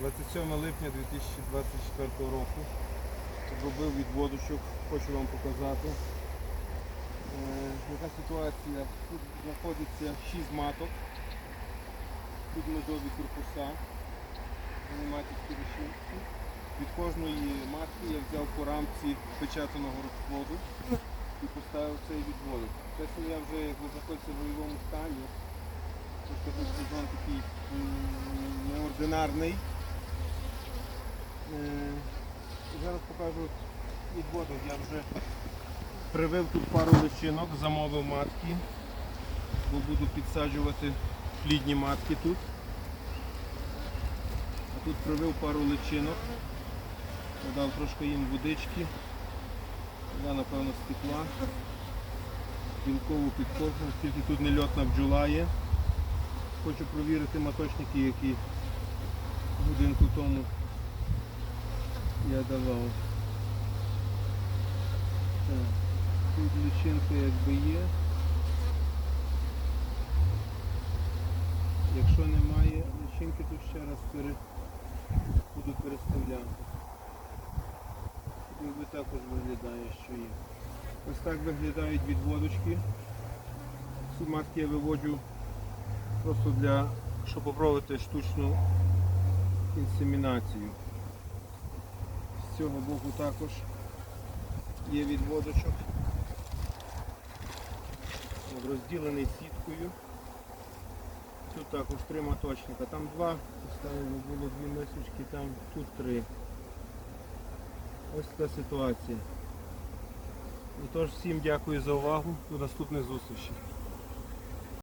27 липня 2024 року. Зробив відводочок, хочу вам показати. Е, яка ситуація? Тут знаходиться 6 маток. Тут медові корпуса. Вони матівські решітки. Від кожної матки я взяв по рамці печатаного розплоду і поставив цей відводок. Чесно, я вже якби знаходиться в бойовому стані. Тобто тут сезон такий неординарний. Е, і Зараз. Я вже привив тут пару личинок, замовив матки, бо буду підсаджувати плідні матки тут. А тут привив пару личинок, додав трошки їм водички, вода, напевно, стекла, білкову підкорму, оскільки тут нельотна бджола є. Хочу провірити маточники, які годинку тому я давав. Так, тут якби є. Якщо немає личинки, то ще раз пере... буду переставляти. Якби також виглядає, що є. Ось так виглядають відводочки. Ці матки я виводжу просто для, щоб попробувати штучну інсемінацію. З цього боку також є відводочок. Розділений сіткою. Тут також три моточника. Там два поставили, було дві мисочки, там тут три. Ось така ситуація. Отож, всім дякую за увагу. До наступних зустрічей.